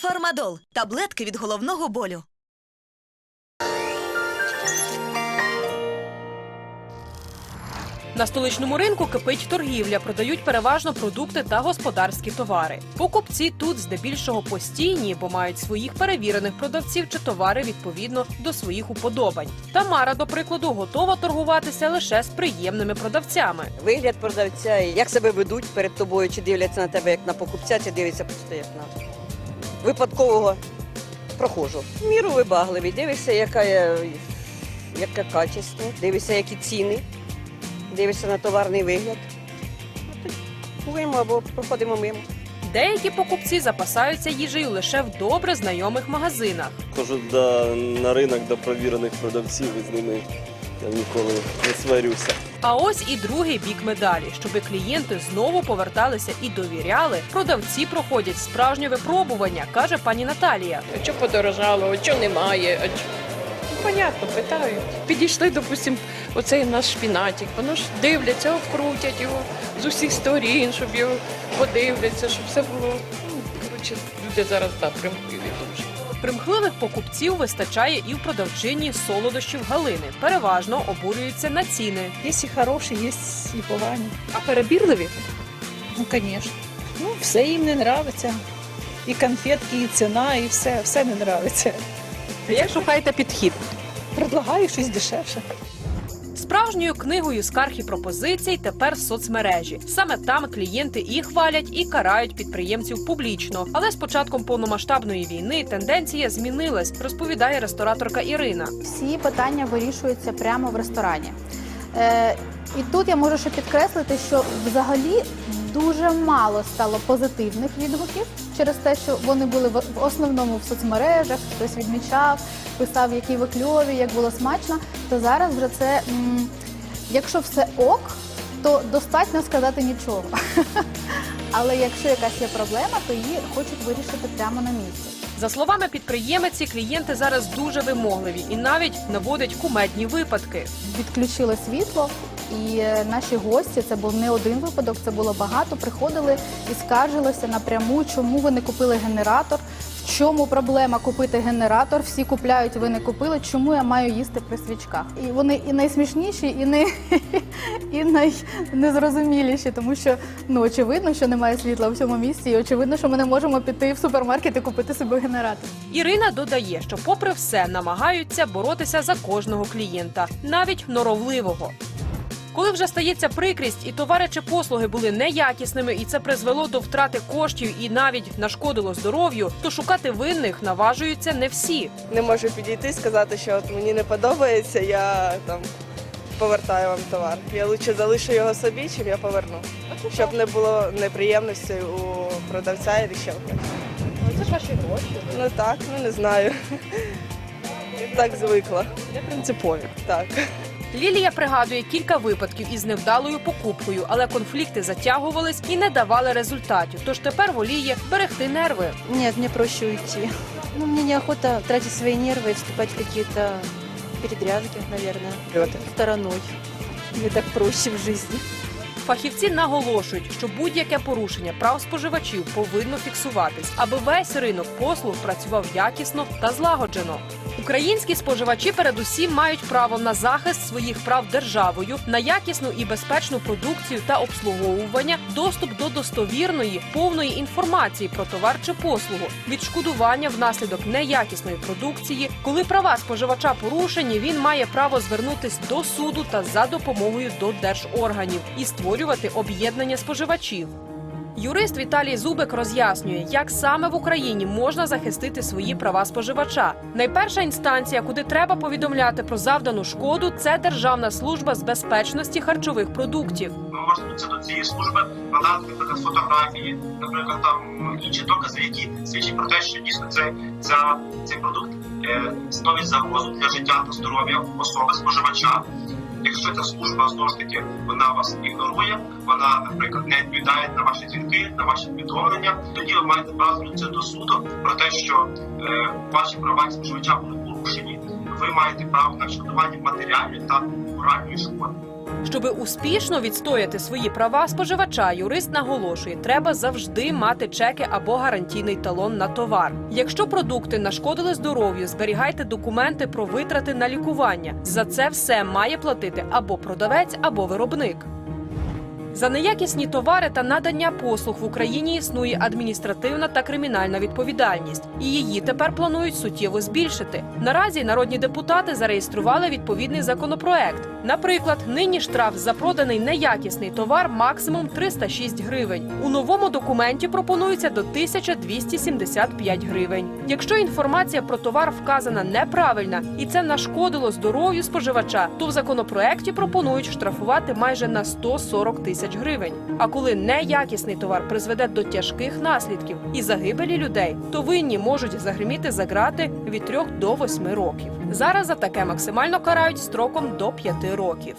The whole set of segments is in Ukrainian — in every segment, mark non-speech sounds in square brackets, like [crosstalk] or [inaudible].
Фармадол таблетки від головного болю. На столичному ринку кипить торгівля, продають переважно продукти та господарські товари. Покупці тут здебільшого постійні, бо мають своїх перевірених продавців чи товари відповідно до своїх уподобань. Тамара, до прикладу, готова торгуватися лише з приємними продавцями. Вигляд продавця, і як себе ведуть перед тобою, чи дивляться на тебе як на покупця, чи дивляться просто як на випадкового прохожу. Міру вибагливий, дивишся, яка, є- яке качество, дивишся, які ціни, дивишся на товарний вигляд. Ну, так Купуємо або проходимо мимо. Деякі покупці запасаються їжею лише в добре знайомих магазинах. Хожу до, на ринок до провірених продавців і з ними я ніколи не сварюся. А ось і другий бік медалі. Щоби клієнти знову поверталися і довіряли, продавці проходять справжнє випробування, каже пані Наталія. А що подорожало, а що немає? А чо- Ну, понятно, питають. Підійшли, допустим, оцей наш шпінатик. Воно ж дивляться, обкрутять його з усіх сторін, щоб його подивляться, щоб все було. Ну, коротше, люди зараз так примхливі дуже. Примхливих покупців вистачає і в продавчині солодощів Галини. Переважно обурюються на ціни. Є і хороші, є і погані. А перебірливі Ну, звісно. Ну, все їм не подобається. І конфетки, і ціна, і все, все не подобається. як шукаєте підхід? Предлагаю щось дешевше. Справжньою книгою скарг і пропозицій тепер соцмережі. Саме там клієнти і хвалять, і карають підприємців публічно. Але з початком повномасштабної війни тенденція змінилась, розповідає рестораторка Ірина. всі питання вирішуються прямо в ресторані. Е, і тут я можу ще підкреслити, що взагалі дуже мало стало позитивних відгуків через те, що вони були в основному в соцмережах, хтось відмічав, писав, які ви кльові, як було смачно. То зараз вже це, якщо все ок, то достатньо сказати нічого. [laughs] Але якщо якась є проблема, то її хочуть вирішити прямо на місці. За словами підприємиці, клієнти зараз дуже вимогливі і навіть наводять кумедні випадки. відключили світло. І е, наші гості, це був не один випадок, це було багато. Приходили і скаржилися напряму, чому ви не купили генератор, чому проблема купити генератор. Всі купляють, ви не купили. Чому я маю їсти при свічках? І вони і найсмішніші, і не [laughs] і найнезрозуміліші, тому що ну очевидно, що немає світла в цьому місці, і очевидно, що ми не можемо піти в супермаркет і купити собі генератор. Ірина додає, що, попри все, намагаються боротися за кожного клієнта, навіть норовливого. Коли вже стається прикрість, і товари чи послуги були неякісними, і це призвело до втрати коштів і навіть нашкодило здоров'ю, то шукати винних наважуються не всі. не можу підійти і сказати, що от мені не подобається, я там повертаю вам товар. Я лучше залишу його собі, чим я поверну. Щоб не було неприємностей у продавця і ще. Це ж ваші гроші. Ну так, ну не знаю. Так звикла. Не принципові. Так. Лілія пригадує кілька випадків із невдалою покупкою, але конфлікти затягувались і не давали результатів. Тож тепер воліє берегти нерви. Ні, мені проще уйти. Ну, мені неохота тратити свої нерви і вступать в какие-то мабуть, стороною. Мені так проще в жизни. Фахівці наголошують, що будь-яке порушення прав споживачів повинно фіксуватись, аби весь ринок послуг працював якісно та злагоджено. Українські споживачі передусім мають право на захист своїх прав державою, на якісну і безпечну продукцію та обслуговування, доступ до достовірної повної інформації про товар чи послугу, відшкодування внаслідок неякісної продукції. Коли права споживача порушені, він має право звернутись до суду та за допомогою до держорганів і створювати об'єднання споживачів. Юрист Віталій Зубик роз'яснює, як саме в Україні можна захистити свої права споживача. Найперша інстанція, куди треба повідомляти про завдану шкоду, це Державна служба з безпечності харчових продуктів. можете звернутися до цієї служби, надати, наприклад, фотографії, наприклад, там інші докази, які свідчать про те, що дійсно цей, ця, цей продукт е, становить загрозу для життя та здоров'я особи споживача. Якщо ця служба знову ж таки вона вас ігнорує, вона, наприклад, не відповідає на ваші дзвінки, на ваші повідомлення, тоді ви маєте право звернутися до суду про те, що е, ваші права споживача були порушені. Ви маєте право на відшкодування матеріальної та моральної шкоди. Щоби успішно відстояти свої права споживача, юрист наголошує, треба завжди мати чеки або гарантійний талон на товар. Якщо продукти нашкодили здоров'ю, зберігайте документи про витрати на лікування. За це все має платити або продавець, або виробник. За неякісні товари та надання послуг в Україні існує адміністративна та кримінальна відповідальність, і її тепер планують суттєво збільшити. Наразі народні депутати зареєстрували відповідний законопроект. Наприклад, нині штраф за проданий неякісний товар максимум 306 гривень. У новому документі пропонується до 1275 гривень. Якщо інформація про товар вказана неправильна і це нашкодило здоров'ю споживача, то в законопроекті пропонують штрафувати майже на 140 тисяч гривень. А коли неякісний товар призведе до тяжких наслідків і загибелі людей, то винні можуть загриміти за грати від 3 до 8 років. Зараз за таке максимально карають строком до 5 років.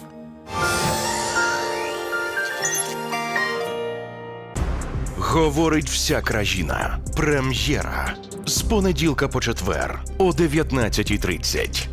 Говорить вся країна. Прем'єра з понеділка по четвер о 19.30.